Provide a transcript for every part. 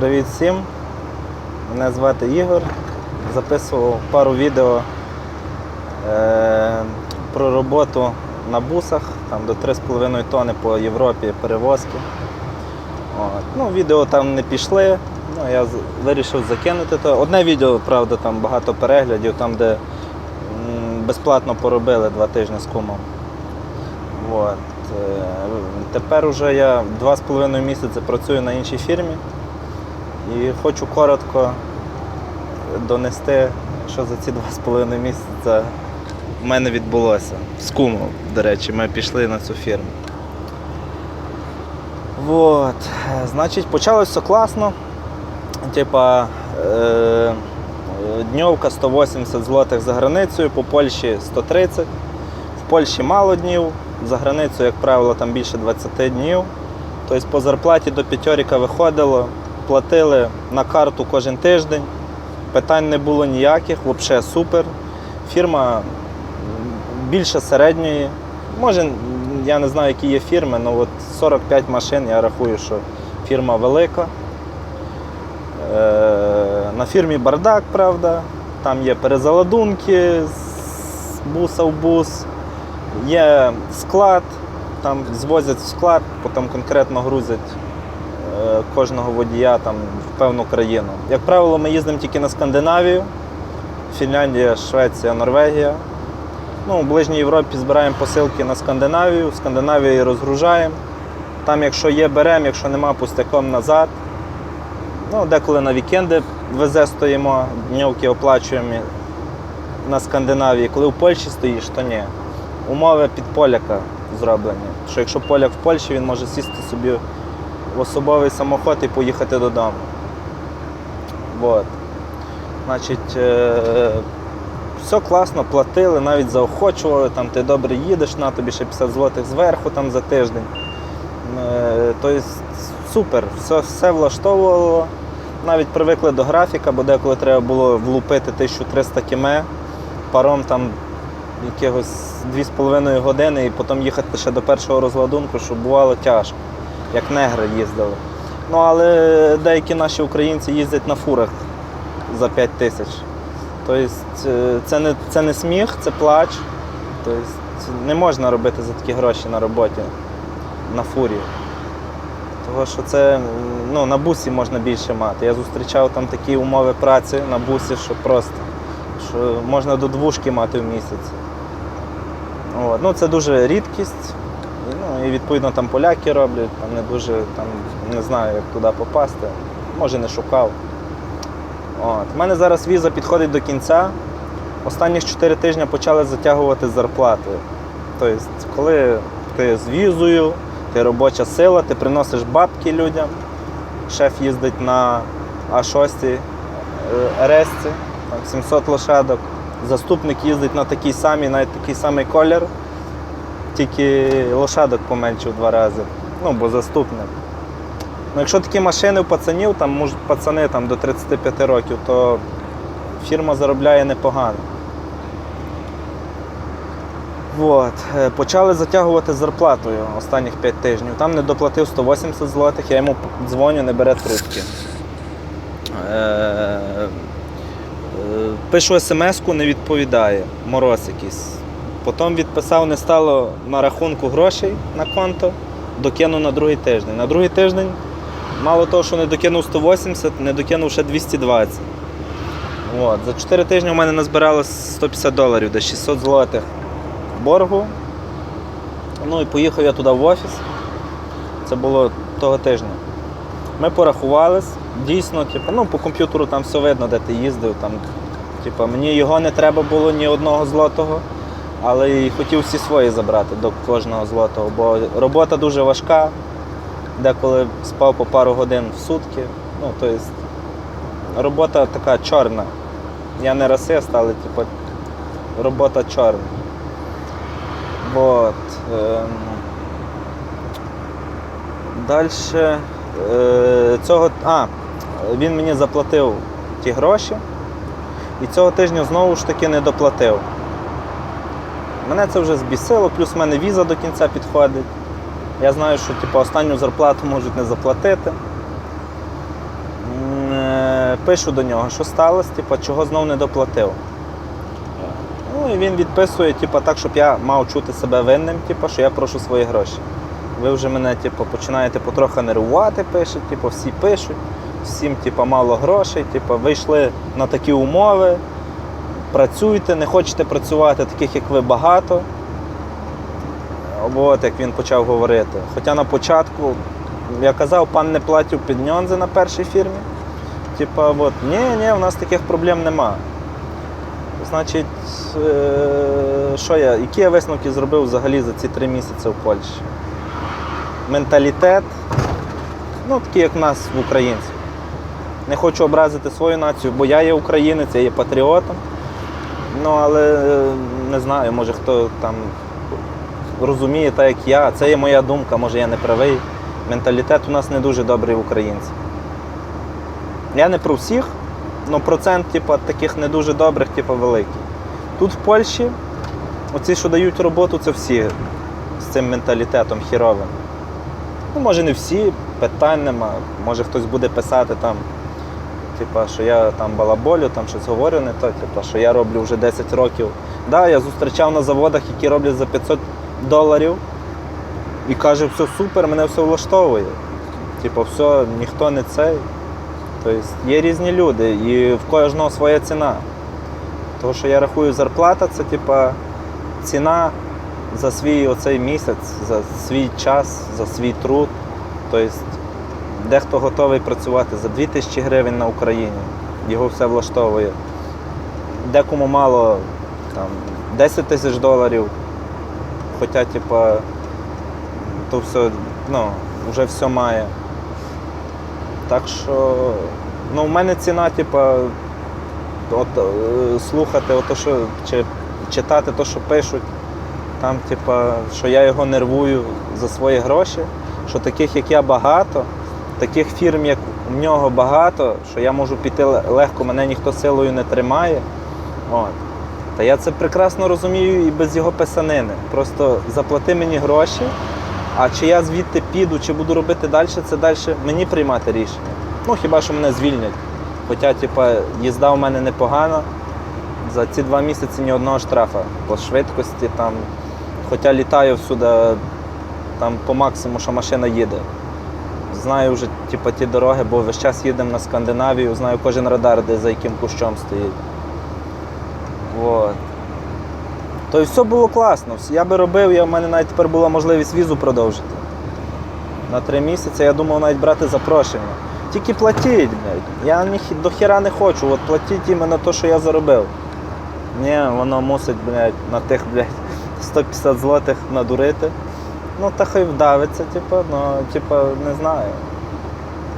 Привіт всім! Мене звати Ігор. Записував пару відео е, про роботу на бусах, там до 3,5 тонни по Європі перевозки. От. Ну, відео там не пішли, ну, я вирішив закинути то. Одне відео, правда, там багато переглядів, там, де безплатно поробили два тижні з кумом. От. Е, Тепер уже я два з половиною місяці працюю на іншій фірмі і хочу коротко донести, що за ці два з половиною місяця в мене відбулося. З кумом, до речі, ми пішли на цю фірму. Вот. Е, Значить, почалось все класно. Типа е, днівка 180 злотих за границею, по Польщі 130. В Польщі мало днів, за границею, як правило, там більше 20 днів. Тобто по зарплаті до п'ятьоріка виходило, платили на карту кожен тиждень. Питань не було ніяких, взагалі супер. Фірма більше середньої. Може, я не знаю, які є фірми, але от 45 машин, я рахую, що фірма велика. Е, На фірмі бардак, правда. Там є перезаладунки з буса в бус, є склад, там звозять в склад, потім конкретно грузять кожного водія там, в певну країну. Як правило, ми їздимо тільки на Скандинавію, Фінляндія, Швеція, Норвегія. Ну, у ближній Європі збираємо посилки на Скандинавію, в Скандинавії розгружаємо. Там, якщо є, беремо, якщо нема, пустяком назад. Ну, деколи на вікенди везе стоїмо, днівки оплачуємо на Скандинавії. Коли в Польщі стоїш, то ні. Умови під поляка зроблені. Що якщо поляк в Польщі, він може сісти собі особовий самоход і поїхати додому. Вот. Значить, е, все класно, платили, навіть заохочували, там ти добре їдеш, на тобі ще 50 злотих зверху там за тиждень. Е, Тобто супер, все, все влаштовувало. Навіть привикли до графіка, бо деколи треба було влупити 1300 км, паром там якихось 2,5 години і потім їхати ще до першого розладунку, що бувало тяжко, як негри їздили. Ну, але деякі наші українці їздять на фурах за 5 тисяч. Тобто е, це не, це не сміх, це плач. Тобто не можна робити за такі гроші на роботі на фурі. Того, що це ну, на бусі можна більше мати. Я зустрічав там такі умови праці на бусі, що просто що можна до двушки мати в місяць. От. Ну, це дуже рідкість. І, відповідно там поляки роблять, там не дуже там, не знаю, як туди попасти. Може не шукав. От. У мене зараз віза підходить до кінця. Останніх 4 тижні почали затягувати з зарплатою. Тобто, коли ти з візою, ти робоча сила, ти приносиш бабки людям. Шеф їздить на А6 е, там 700 лошадок. Заступник їздить на такий самий, навіть такий самий колір, тільки лошадок поменшив два рази. Ну, бо заступник. Ну, якщо такі машини у пацанів, там можуть пацани там, до 35 років, то фірма заробляє непогано. Вот. е, Почали затягувати зарплатою останніх 5 тижнів. Там не доплатив 180 злотих, я йому дзвоню, не бере трубки. Е, е, Пишу смс-ку, не відповідає, мороз якийсь. Потім відписав, не стало на рахунку грошей на конто, докинув на другий тиждень. На другий тиждень, мало того, що не докинув 180, не докинув ще 220. От. За 4 тижні у мене назбиралось 150 доларів, десь 600 злотих боргу. Ну і поїхав я туди в офіс. Це було того тижня. Ми порахувались. Дійсно, типу, ну, по комп'ютеру там все видно, де ти їздив. Там, типу, мені його не треба було ні одного злотого, але і хотів всі свої забрати до кожного злотого, бо робота дуже важка. Деколи спав по пару годин в сутки. Ну, тобто, робота така чорна. Я не расист, але типу, робота чорна. Вот. Ем. Далі е, цього. А, він мені заплатив ті гроші. І цього тижня знову ж таки не доплатив. Мене це вже збісило, плюс в мене віза до кінця підходить. Я знаю, що типу, останню зарплату можуть не заплатити. Е, Пишу до нього, що сталося, типу, чого знов не доплатив. Ну і він відписує, типу, так, щоб я мав чути себе винним, типу, що я прошу свої гроші. Ви вже мене типу, починаєте потрохи нервувати, пише, типу, всі пишуть, всім типу, мало грошей, типу, ви йшли на такі умови, працюйте, не хочете працювати, таких як ви багато. От як він почав говорити. Хоча на початку, я казав, пан не платив підньонзи на першій фірмі. Типа, от, ні, ні, у нас таких проблем нема. Значить, е, що я, які я висновки зробив взагалі за ці три місяці в Польщі? Менталітет, ну, такий, як в нас в українців. Не хочу образити свою націю, бо я є українець, я є патріотом. Ну, але е, не знаю, може хто там розуміє так, як я. Це є моя думка, може я не правий. Менталітет у нас не дуже добрий в українців. Я не про всіх, але процент типу, таких не дуже добрих, типу, великий. Тут в Польщі, оці, що дають роботу, це всі з цим менталітетом хіровим. Ну, може, не всі, питань нема. Може хтось буде писати там, типа, що я там балаболю, там щось говорю не то, типа, що я роблю вже 10 років. Да, я зустрічав на заводах, які роблять за 500 доларів і каже, все супер, мене все влаштовує. Типу, все, ніхто не цей. Тобто є різні люди, і в кожного своя ціна. Тому що я рахую, зарплата це типа ціна за свій оцей місяць, за свій час, за свій труд. Тобто дехто готовий працювати за 2000 гривень на Україні, його все влаштовує. Декому мало там, 10 тисяч доларів, хоча, типа, то все, ну, вже все має. Так що, ну, в мене ціна, типа, от, е, слухати, ото, що, чи читати те, що пишуть, там, типа, що я його нервую за свої гроші, що таких, як я, багато, таких фірм, як в нього багато, що я можу піти легко, мене ніхто силою не тримає. От. Та я це прекрасно розумію і без його писанини. Просто заплати мені гроші, а чи я звідти піду, чи буду робити далі, це далі мені приймати рішення. Ну, хіба що мене звільнять. Хоча, типа, їзда у мене непогана. За ці два місяці ні одного штрафа по швидкості там. Хоча літаю всюди там по максимуму, що машина їде. Знаю вже типу, ті дороги, бо весь час їдемо на Скандинавію, знаю кожен радар, де за яким кущом стоїть. Вот. То й все було класно. Я би робив, я, в мене навіть тепер була можливість візу продовжити. На три місяці я думав навіть брати запрошення. Тільки платіть, блядь. Я ні, до не хочу, от платіть іменно те, що я заробив. Ні, воно мусить, блядь, на тих, блядь, 150 злотих надурити. Ну, та хай вдавиться, типу, ну, типу, не знаю.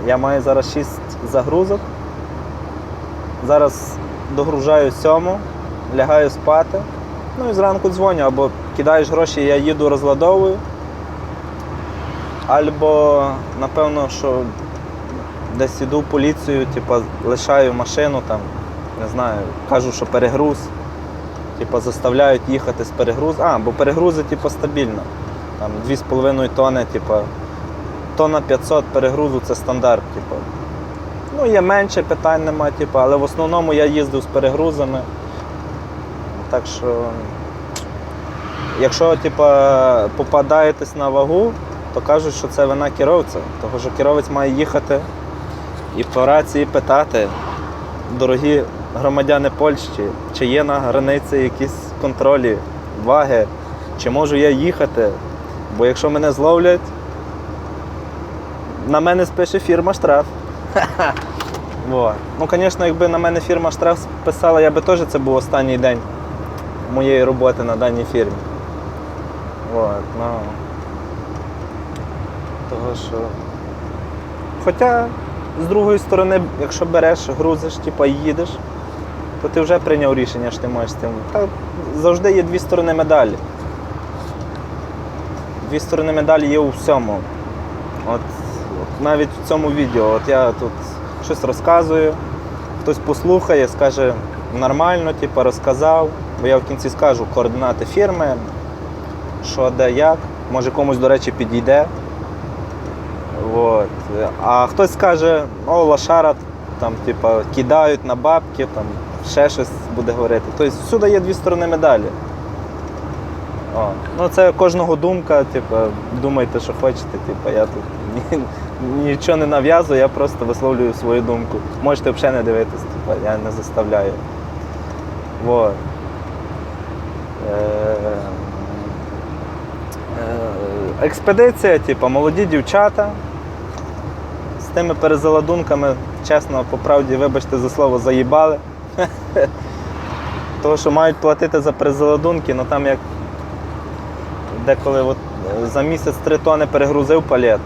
Я маю зараз 6 загрузок. Зараз догружаю сьому, лягаю спати. Ну і зранку дзвоню, або кидаєш гроші, я їду, розладовую. Або, напевно, що десь іду в поліцію, типу, лишаю машину там, не знаю, кажу, що перегруз. Типу, заставляють їхати з перегруз. А, бо перегрузи типу, стабільно. Там 2,5 тонни, типу, тонна 500 перегрузу це стандарт. Типу. Ну, є менше, питань нема, типу, але в основному я їздив з перегрузами. Так що, якщо типу, попадаєтесь на вагу, то кажуть, що це вина керовця. Тому що керовець має їхати і по рації питати, дорогі громадяни Польщі, чи є на границі якісь контролі, ваги, чи можу я їхати. Бо якщо мене зловлять, на мене спише фірма штраф. Во. Ну, звісно, якби на мене фірма штраф списала, я би теж це був останній день моєї роботи на даній фірмі. От, ну. Того що. Хоча, з другої сторони, якщо береш, грузиш, типу, їдеш, то ти вже прийняв рішення, що ти можеш з тим. Та завжди є дві сторони медалі. Дві сторони медалі є у всьому. От, от навіть в цьому відео, от я тут щось розказую, хтось послухає, скаже нормально, типу, розказав, бо я в кінці скажу координати фірми, що де як, може комусь, до речі, підійде. Вот. А хтось скаже, о, лошара, там, типа, кидають на бабки, там, ще щось буде говорити. Тобто всюди є дві сторони медалі. О. Ну, це кожного думка, типу, думайте, що хочете. Типу, я тут ні, нічого не нав'язую, я просто висловлюю свою думку. Можете взагалі не дивитись, типу, я не заставляю. Вот. Е, е, Експедиція, типу, молоді дівчата. З тими перезаладунками, чесно, по правді, вибачте за слово, заїбали. Того, що мають платити за перезаладунки, ну там як деколи от, е, за місяць три тони перегрузив палет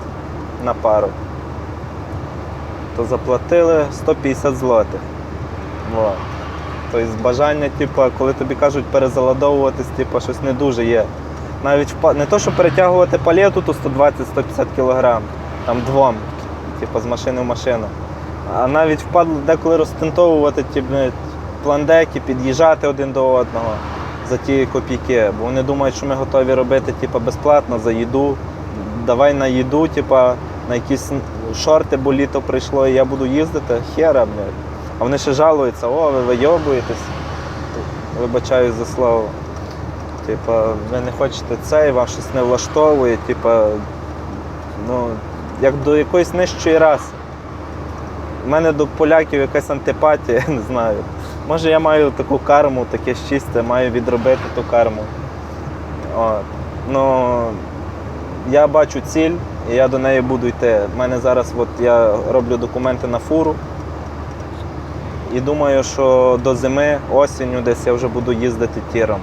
на пару, то заплатили 150 злотих. Вот. Тобто бажання, типу, коли тобі кажуть перезаладовуватись, типу, щось не дуже є. Навіть не то, що перетягувати палету, то 120-150 кг, там двом, типу, з машини в машину. А навіть впадло деколи розтентовувати ті пландеки, під'їжджати один до одного за ті копійки. Бо вони думають, що ми готові робити типу, безплатно за їду. Давай на їду, типу, на якісь шорти, бо літо прийшло і я буду їздити. Хера, блядь. А вони ще жалуються, о, ви вийобуєтесь. Вибачаю за слово. Типа, ви не хочете це, і вам щось не влаштовує, типа, ну, як до якоїсь нижчої раси. У мене до поляків якась антипатія, не знаю. Може я маю таку карму, таке щастя, маю відробити ту карму. От. Ну, я бачу ціль і я до неї буду йти. У мене зараз от, я роблю документи на фуру. І думаю, що до зими, осінню десь я вже буду їздити тіром.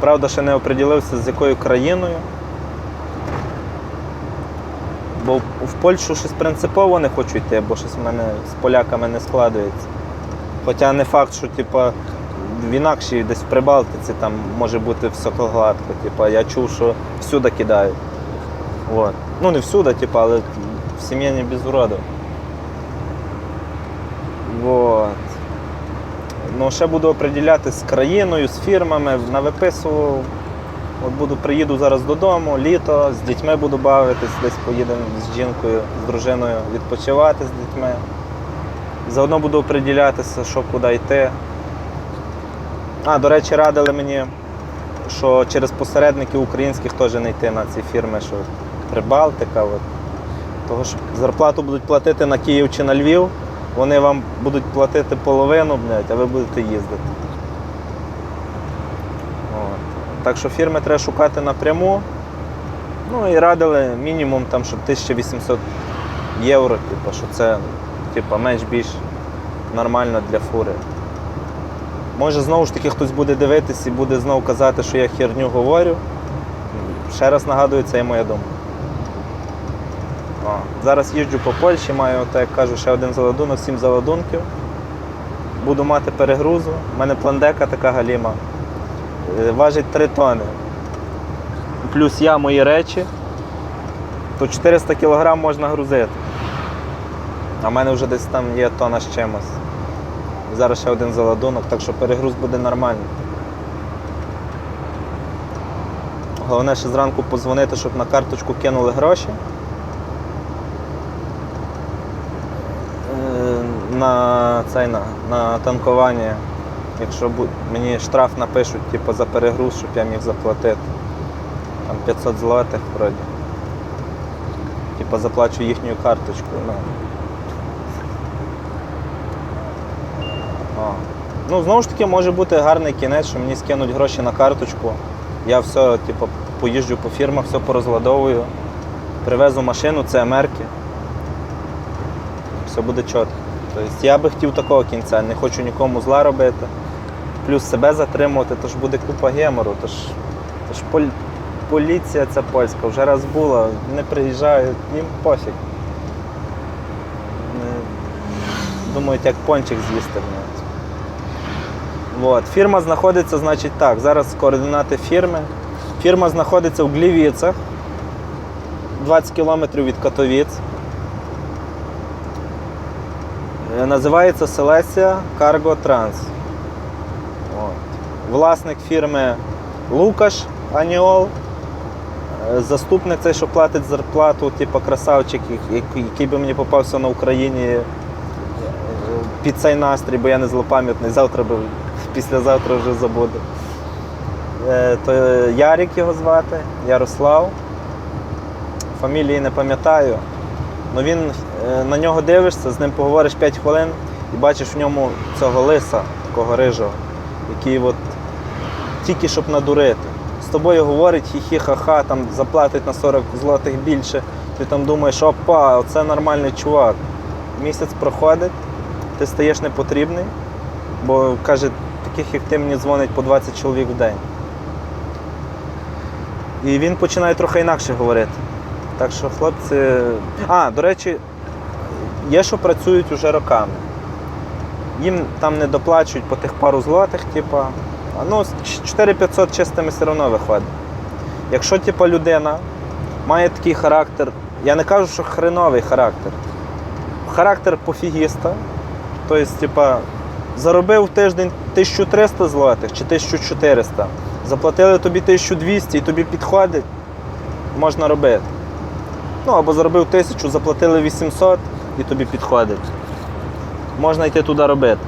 Правда, ще не оприділився, з якою країною. Бо в- Польщу щось принципово не хочу йти, бо щось в мене з поляками не складується. Хоча не факт, що типа, в інакшій десь в Прибалтиці там може бути все. Типа, я чув, що всюди кидають. Вот. Ну не всюди, типа, але в сім'ї не без уроду. Вот. Ну, ще буду оприділятися з країною, з фірмами, навиписував. От буду, приїду зараз додому, літо, з дітьми буду бавитись, десь поїдемо з жінкою, з дружиною відпочивати з дітьми. Заодно буду оприділятися, що куди йти. А, до речі, радили мені, що через посередників українських теж не йти на ці фірми, що Прибалтика. От. Того що зарплату будуть платити на Київ чи на Львів, вони вам будуть платити половину, блядь, а ви будете їздити. От. Так що фірми треба шукати напряму. Ну і радили мінімум там, щоб 1800 євро, типу, що це типу, менш-більш нормально для фури. Може знову ж таки хтось буде дивитись і буде знову казати, що я херню говорю. Ще раз нагадую, це є моя думка. Зараз їжджу по Польщі, маю, так як кажу, ще один заладунок, сім заладунків. Буду мати перегрузу. У мене пландека така галіма. Е, Важить 3 тони. Плюс я мої речі, то 400 кг можна грузити. А в мене вже десь там є тона з чимось. Зараз ще один заладунок, так що перегруз буде нормальний. Головне ще зранку подзвонити, щоб на карточку кинули гроші. Е, На, цей, на, на танкування. Якщо мені штраф напишуть типу, за перегруз, щоб я міг заплатити. Там 500 злотих вроді. Типу заплачу їхньою карточкою. Ну. Ну, знову ж таки, може бути гарний кінець, що мені скинуть гроші на карточку. Я все, типу, поїжджу по фірмах, все порозладовую, привезу машину, це Америки. Все буде чітко. Тобто я би хотів такого кінця, не хочу нікому зла робити, плюс себе затримувати, то ж буде купа гемору, то ж, то ж поль- поліція ця польська вже раз була, не приїжджають, їм пофіг. Не- Думають, як пончик з'їсти. Вот. Фірма знаходиться, значить так, зараз координати фірми. Фірма знаходиться в Глівіцах, 20 кілометрів від Катовіц. Е, Називається Селесія Cargo. От. Власник фірми Лукаш Аніол. Е, Заступник цей, що платить зарплату, типу красавчик, який, який би мені попався на Україні е, під цей настрій, бо я не злопам'ятний, завтра би, післязавтра вже забуду. Е, То Ярик його звати, Ярослав. Фамілії не пам'ятаю. Ну він е, на нього дивишся, з ним поговориш 5 хвилин і бачиш в ньому цього лиса, такого рижого, який от тільки щоб надурити. З тобою говорить хі-хі, ха-ха, там заплатить на 40 злотих більше. Ти там думаєш, опа, оце нормальний чувак. Місяць проходить, ти стаєш непотрібний, бо каже, таких як ти мені дзвонить по 20 чоловік в день. І він починає трохи інакше говорити. Так що хлопці. А, до речі, є, що працюють уже роками. Їм там не доплачують по тих пару злотих, типа. Ну, 4500 чистими все одно виходить. Якщо типа, людина має такий характер, я не кажу, що хреновий характер. Характер пофігіста, тобто, типа, заробив в тиждень 1300 злотих чи 1400, заплатили тобі 1200 і тобі підходить, можна робити. Ну, або заробив 1000, заплатили 800 і тобі підходить. Можна йти туди робити.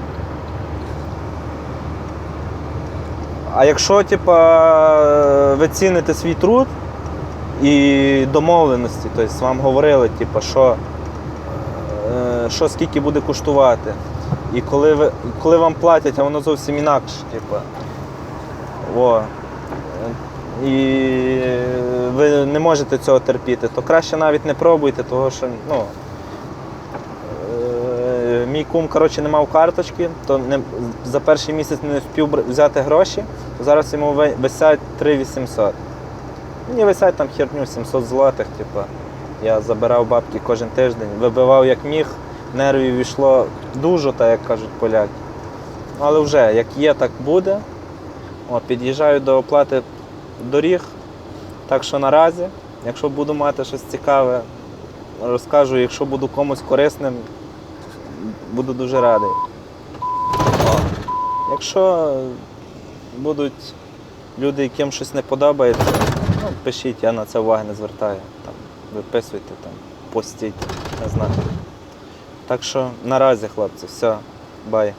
А якщо типа, ви ціните свій труд і домовленості, тобто вам говорили, типа, що, е, що скільки буде коштувати, і коли, ви, коли вам платять, а воно зовсім інакше, типа, о, і ви не можете цього терпіти, то краще навіть не пробуйте, того що ну, Е, Мій кум коротше, не мав карточки, то не, за перший місяць не бр- взяти гроші, то зараз йому висять 3800. Мені висять там херню 700 злотих, типу. Я забирав бабки кожен тиждень, вибивав як міг, нервів війшло дуже, так як кажуть поляки. Але вже як є, так буде. О, під'їжджаю до оплати доріг. Так що наразі, якщо буду мати щось цікаве, розкажу, якщо буду комусь корисним, буду дуже радий. Якщо будуть люди, яким щось не подобається, ну, пишіть, я на це уваги не звертаю. Там, виписуйте, там, постіть, не знаю. Так що наразі, хлопці, все, бай.